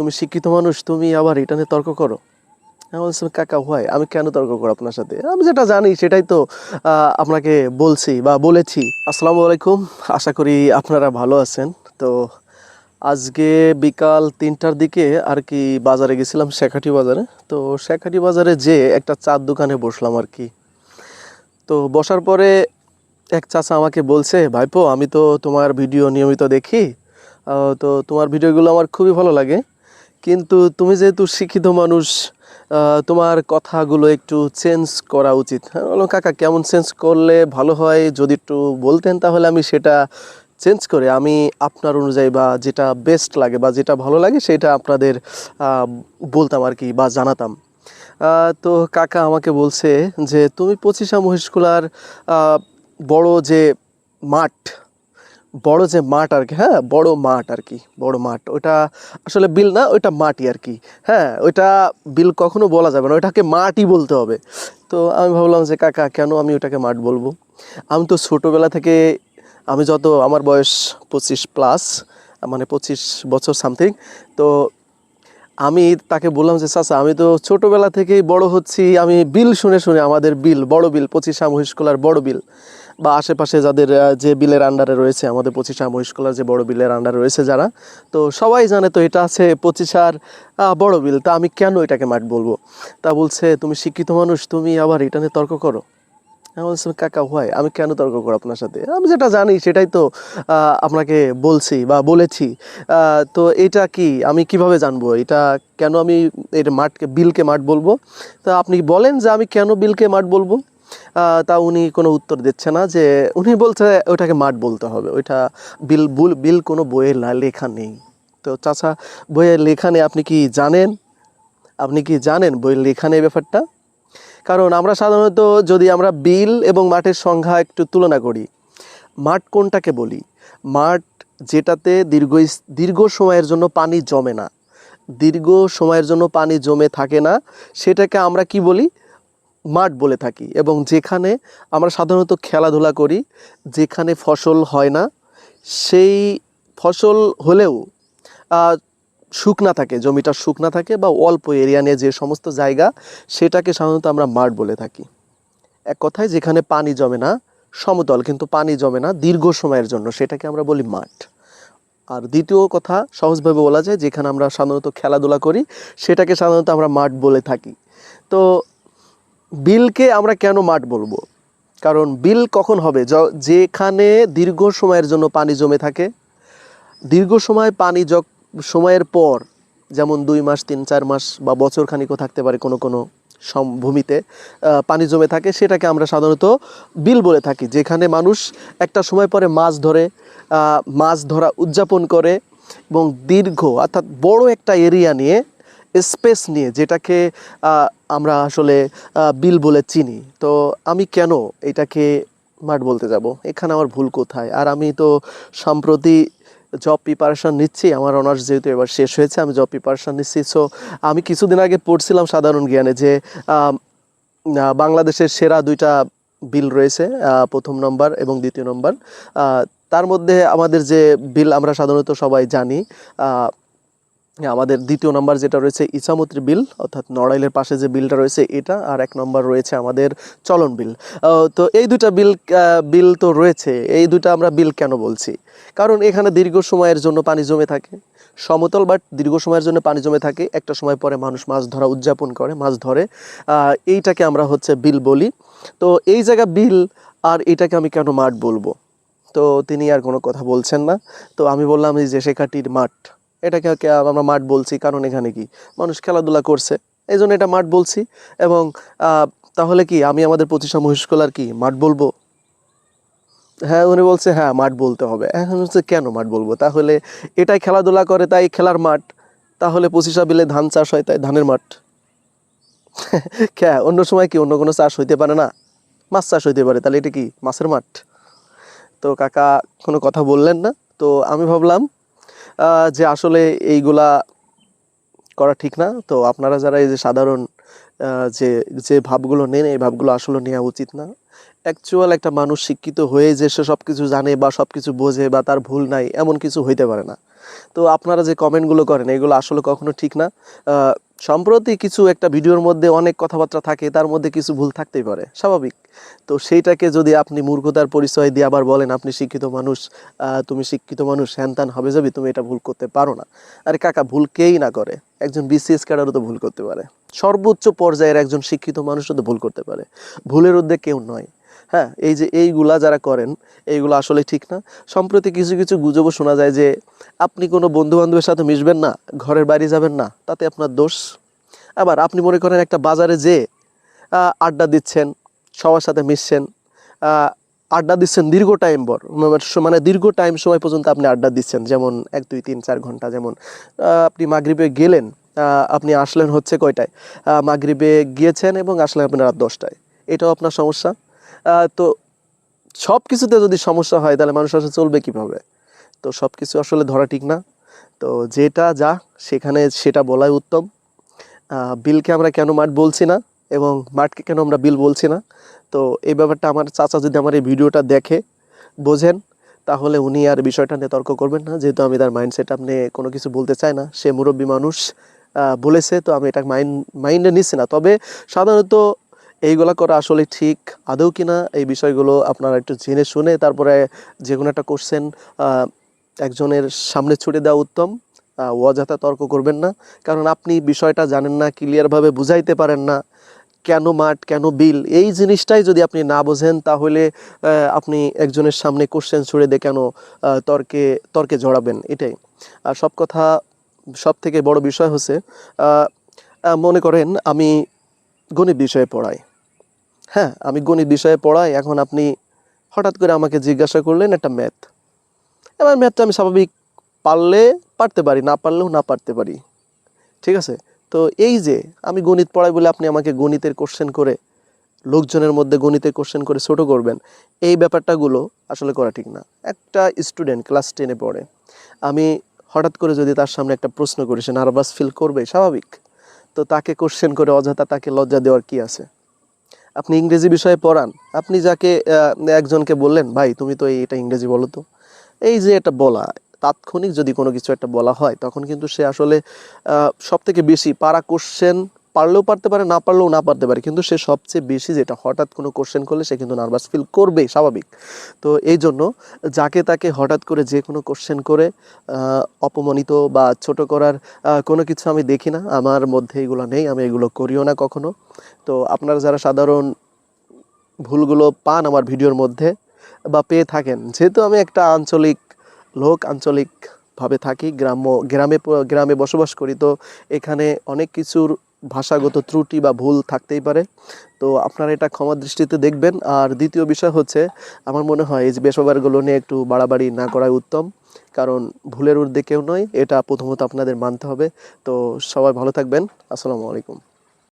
তুমি শিক্ষিত মানুষ, তুমি আবার এটা নিয়ে তর্ক করো। বলছি, কাকা হয় আমি কেন তর্ক করো আপনার সাথে? আমি যেটা জানি, সেটাই তো আপনাকে বলছি বা বলেছি। আসসালামু আলাইকুম, আশা করি আপনারা ভালো আছেন। তো আজকে বিকাল তিনটার দিকে আর কি বাজারে গেছিলাম, শেখাটি বাজারে। তো শেখাটি বাজারে যে একটা চার দোকানে বসলাম আর কি। তো বসার পরে এক চাচা আমাকে বলছে, ভাইপো, আমি তো তোমার ভিডিও নিয়মিত দেখি। তো তোমার ভিডিওগুলো আমার খুবই ভালো লাগে। কিন্তু তুমি যেহেতু শিক্ষিত মানুষ তোমার কথাগুলো একটু চেঞ্জ করা উচিত। বললাম কাকা, কেমন চেঞ্জ করলে ভালো হয়? যদি একটু বলতেন তাহলে আমি সেটা চেঞ্জ করে আমি আপনার অনুযায়ী বা যেটা বেস্ট লাগে বা যেটা ভালো লাগে সেটা আপনাদের বলতাম আর কি বা জানাতাম। তো কাকা আমাকে বলছে যে, তুমি পঁচিশা মহিষকুলার বড় যে মাঠ বড় যে মাঠ আর কি হ্যাঁ? বড় মাঠ আর কি, বড় মাঠ। ওটা আসলে বিল না, ওইটা মাটি আর কি হ্যাঁ? ওইটা বিল কখনো বলা যাবে না, ওইটাকে মাটি বলতে হবে। তো আমি ভাবলাম যে, কাকা, কেন আমি ওটাকে মাঠ বলব? আমি তো ছোটোবেলা থেকে, আমি যত, আমার বয়স পঁচিশ প্লাস মানে পঁচিশ বছর সামথিং তো আমি তাকে বললাম যে, চাচা, আমি তো ছোটোবেলা থেকেই বড় হচ্ছি, আমি বিল শুনে শুনে আমাদের বিল, বড় বিল, পঁচিশ মহিষকলার বড় বিল। বা আশেপাশে যাদের যে বিলের আন্ডারে রয়েছে, আমাদের পঁচিশা মহিষকলার যে বড় বিলের আন্ডারে রয়েছে যারা, তো সবাই জানে তো এটা আছে পঁচিশার বড় বিল, তা আমি কেন এটাকে মাঠ বলব? তা বলছে, তুমি শিক্ষিত মানুষ, তুমি আবার এটা নিয়ে তর্ক করো? আমি কাকা হয় আমি কেন তর্ক করো আপনার সাথে? আমি যেটা জানি, সেটাই তো আপনাকে বলছি বা বলেছি। তো এটা কি, আমি কীভাবে জানব? এটা কেন আমি এটা মাঠকে, বিলকে মাঠ বলব? তা আপনি বলেন যে আমি কেন বিলকে মাঠ বলব? তা উনি কোনো উত্তর দিচ্ছে না যে উনি বলছে ওটাকে মাঠ বলতে হবে। ওইটা বিল, বুল, বিল কোনো বইয়ে লা- লেখা নেই। তো চাচা বইয়ে লেখা নেই আপনি কি জানেন? আপনি কি জানেন বইয়ের লেখা নেই ব্যাপারটা? কারণ আমরা সাধারণত যদি আমরা বিল এবং মাঠের সংখ্যা একটু তুলনা করি, মাঠ কোনটাকে বলি? মাঠ যেটাতে দীর্ঘ দীর্ঘ সময়ের জন্য পানি জমে না। দীর্ঘ সময়ের জন্য পানি জমে থাকে না, সেটাকে আমরা কি বলি? মাঠ বলে থাকি এবং যেখানে আমরা সাধারণত খেলাধুলা করি, যেখানে ফসল হয় না, সেই ফসল হলেও শুকনা থাকে, জমিটা শুকনা থাকে বা অল্প এরিয়া নিয়ে যে সমস্ত জায়গা, সেটাকে সাধারণত আমরা মাঠ বলে থাকি। এক কথায় যেখানে পানি জমে না, সমতল, কিন্তু পানি জমে না, দীর্ঘ সময়ের জন্য সেটাকে আমরা বলি মাঠ। আর দ্বিতীয় কথা সহজভাবে বলা যায়, যেখানে আমরা সাধারণত খেলাধুলা করি, সেটাকে সাধারণত আমরা মাঠ বলে থাকি। তো বিলকে আমরা কেন মাঠ বলব? কারণ বিল কখন হবে? যেখানে দীর্ঘ সময়ের জন্য পানি জমে থাকে, দীর্ঘ সময় পানি যক সময়ের পর, যেমন দুই মাস, তিন, চার মাস বা বছর খানিকও থাকতে পারে কোনো কোনো ভূমিতে পানি জমে থাকে, সেটাকে আমরা সাধারণত বিল বলে থাকি। যেখানে মানুষ একটা সময় পরে মাছ ধরে মাছ ধরা উদযাপন করে এবং দীর্ঘ, অর্থাৎ বড় একটা এরিয়া নিয়ে স্পেস নিয়ে যেটাকে আমরা আসলে বিল বলে চিনি। তো আমি কেন এটাকে মাঠ বলতে যাব? এখানে আমার ভুল কোথায়? আর আমি তো সম্প্রতি জব প্রিপারেশন নিচ্ছি, আমার অনার্স যেহেতু এবার শেষ হয়েছে, আমি জব প্রিপারেশন নিচ্ছি। সো আমি কিছুদিন আগে পড়ছিলাম সাধারণ জ্ঞানে যে বাংলাদেশের সেরা দুইটা বিল রয়েছে প্রথম নম্বর এবং দ্বিতীয় নম্বর। তার মধ্যে আমাদের যে বিল আমরা সাধারণত সবাই জানি আমাদের দ্বিতীয় নম্বর যেটা রয়েছে ইছামতির বিল, অর্থাৎ নড়াইলের পাশে যে বিলটা রয়েছে এটা, আর এক নম্বর রয়েছে আমাদের চলন বিল। তো এই দুইটা বিল বিল তো রয়েছে, এই দুইটা আমরা বিল কেন বলছি? কারণ এখানে দীর্ঘ সময়ের জন্য পানি জমে থাকে, সমতল বাট দীর্ঘ সময়ের জন্য পানি জমে থাকে, একটা সময় পরে মানুষ মাছ ধরা উদযাপন করে, মাছ ধরে। এইটাকে আমরা হচ্ছে বিল বলি। তো এই জায়গা বিল আর এটাকে আমি কেন মাঠ বলব? তো তিনি আর কোনো কথা বলছেন না। তো আমি বললাম এই যে শেখাটির মাঠ এটাকে আমরা মাঠ বলছি, কারণ এখানে কি? মানুষ খেলাধুলা করছে। এই জন্য এটা মাঠ বলছি। এবং তাহলে কি, আমি আমাদের পঁচিশা মহিষকলার কি মাঠ বলব? হ্যাঁ উনি বলছে হ্যাঁ মাঠ বলতে হবে। এখন হচ্ছে কেন মাঠ বলব? তাহলে এটাই খেলাধুলা করে, তাই খেলার মাঠ। তাহলে পঁচিশা বিলে ধান চাষ হয়, তাই ধানের মাঠ। হ্যাঁ অন্য সময় কি অন্য কোনো চাষ হইতে পারে না? মাছ চাষ হইতে পারে, তাহলে এটা কি, মাছের মাঠ? তো কাকা কোনো কথা বললেন না? তো আমি ভাবলাম যে আসলে এইগুলা করা ঠিক না, তো আপনারা যারা এই যে সাধারণ যে যে ভাবগুলো নেন, এই ভাবগুলো আসলে নেওয়া উচিত না। অ্যাকচুয়াল একটা মানুষ শিক্ষিত হয়ে যে সে সব কিছু জানে বা সব কিছু বোঝে বা তার ভুল নাই, এমন কিছু হইতে পারে না। তো আপনারা যে কমেন্টগুলো করেন, এগুলো আসলে কখনো ঠিক না। সম্প্রতি কিছু একটা ভিডিওর মধ্যে অনেক কথাবার্তা থাকে, তার মধ্যে কিছু ভুল থাকতেই পারে, স্বাভাবিক। তো সেইটাকে যদি আপনি মূর্খতার পরিচয় দিয়ে আবার বলেন, আপনি শিক্ষিত মানুষ তুমি শিক্ষিত মানুষ হ্যান ত্যান হবে যাবি তুমি এটা ভুল করতে পারো না। আরে কাকা ভুল কেই না করে। একজন বিসিএস ক্যাডারও তো ভুল করতে পারে। সর্বোচ্চ পর্যায়ের একজন শিক্ষিত মানুষও তো ভুল করতে পারে। ভুলের ঊর্ধ্বে কেউ নয়। হ্যাঁ এই যে এইগুলা যারা করেন, এইগুলো আসলে ঠিক না। সম্প্রতি কিছু কিছু গুজবও শোনা যায় যে, আপনি কোনো বন্ধু বান্ধবের সাথে মিশবেন না, ঘরের বাইরে যাবেন না, তাতে আপনার দোষ। আবার আপনি মনে করেন একটা বাজারে যে আড্ডা দিচ্ছেন, সবার সাথে মিশছেন আড্ডা দিচ্ছেন দীর্ঘ টাইম পর মানে দীর্ঘ টাইম সময় পর্যন্ত আপনি আড্ডা দিচ্ছেন, যেমন এক, দুই, তিন, চার ঘণ্টা, যেমন আপনি মাগরিবে গেলেন আপনি আসলেন হচ্ছে কয়টায়? মাগরিবে গিয়েছেন এবং আসলেন আপনি রাত দশটায়। এটাও আপনার সমস্যা? তো সব কিছুতে যদি সমস্যা হয়, তাহলে মানুষ আসলে চলবে কীভাবে? তো সব কিছু আসলে ধরা ঠিক না। তো যেটা যা, সেখানে সেটা বলাই উত্তম। বিলকে আমরা কেন মাঠ বলছি না এবং মাঠকে কেন আমরা বিল বলছি না? তো এই ব্যাপারটা আমার চাচা যদি আমার এই ভিডিওটা দেখে, বোঝেন, তাহলে উনি আর বিষয়টা নিয়ে তর্ক করবেন না। যেহেতু আমি তার মাইন্ডসেট আপনি কোনো কিছু বলতে চাই না, সে মুরব্বী মানুষ বলেছে, তো আমি এটা মাইন্ড মাইন্ডে নিচ্ছি না। তবে সাধারণত এইগুলা করা আসলে ঠিক? আদৌ কিনা এই বিষয়গুলো আপনারা একটু জেনে শুনে তারপরে যে কোনো একটা কোশ্চেন একজনের সামনে ছুড়ে দেওয়া উত্তম। অযথা তর্ক করবেন না। কারণ আপনি বিষয়টা জানেন না ক্লিয়ারভাবে বুঝাইতে পারেন না। কেন মাঠ, কেন বিল? এই জিনিসটাই যদি আপনি না বোঝেন, তাহলে আপনি একজনের সামনে কোশ্চেন ছুড়ে দিয়ে কেন তর্কে তর্কে জড়াবেন? এটাই। আর সব কথা সব থেকে বড় বিষয় হচ্ছে মনে করেন আমি গণিত বিষয়ে পড়াই। হ্যাঁ আমি গণিত বিষয়ে পড়াই, এখন আপনি হঠাৎ করে আমাকে জিজ্ঞাসা করলেন একটা ম্যাথ এবার ম্যাথটা আমি স্বাভাবিক পারলে পারতে পারি, না পারলেও না পারতে পারি। ঠিক আছে? তো এই যে, আমি গণিত পড়াই বলে আপনি আমাকে গণিতের কোশ্চেন করে, লোকজনের মধ্যে গণিতের কোশ্চেন করে ছোট করবেন, এই ব্যাপারটাগুলো আসলে করা ঠিক না। একটা স্টুডেন্ট ক্লাস টেনে পড়ে, আমি হঠাৎ করে যদি তার সামনে একটা প্রশ্ন করি, সে নার্ভাস ফিল করবে স্বাভাবিক। তো তাকে কোশ্চেন করে অযথা তাকে লজ্জা দেওয়ার কি আছে? আপনি ইংরেজি বিষয়ে পড়ান, আপনি যাকে একজনকে বললেন, ভাই, তুমি তো এটা ইংরেজি বলো তো। এই যে এটা বলা, তাৎক্ষণিক যদি কোনো কিছু একটা বলা হয়, তখন কিন্তু সে আসলে সব থেকে বেশি পাড়া কোশ্চেন পারলেও পারতে পারে, না পারলেও না পারতে পারে। কিন্তু সে সবচেয়ে বেশি যেটা হঠাৎ কোনো কোশ্চেন করলে সে কিন্তু নার্ভাস ফিল করবে স্বাভাবিক। তো এই জন্য যাকে তাকে হঠাৎ করে যে কোনো কোশ্চেন করে অপমানিত বা ছোট করার কোনো কিছু আমি দেখি না। আমার মধ্যে এগুলো নেই, আমি এগুলো করিও না কখনো। তো আপনারা যারা সাধারণ ভুলগুলো পান আমার ভিডিওর মধ্যে বা পেয়ে থাকেন, যেহেতু আমি একটা আঞ্চলিক লোক, আঞ্চলিকভাবে থাকি, গ্রাম্য, গ্রামে গ্রামে বসবাস করি, তো এখানে অনেক কিছুর ভাষাগত ত্রুটি বা ভুল থাকতেই পারে। তো আপনারা এটা ক্ষমা দৃষ্টিতে দেখবেন। আর দ্বিতীয় বিষয় হচ্ছে, আমার মনে হয় এই যে বেসরকারগুলো নিয়ে একটু বাড়াবাড়ি না করাই উত্তম। কারণ ভুলের ঊর্ধ্বে কেউ নয়, এটা প্রথমত আপনাদের মানতে হবে। তো সবাই ভালো থাকবেন। আসসালামু আলাইকুম।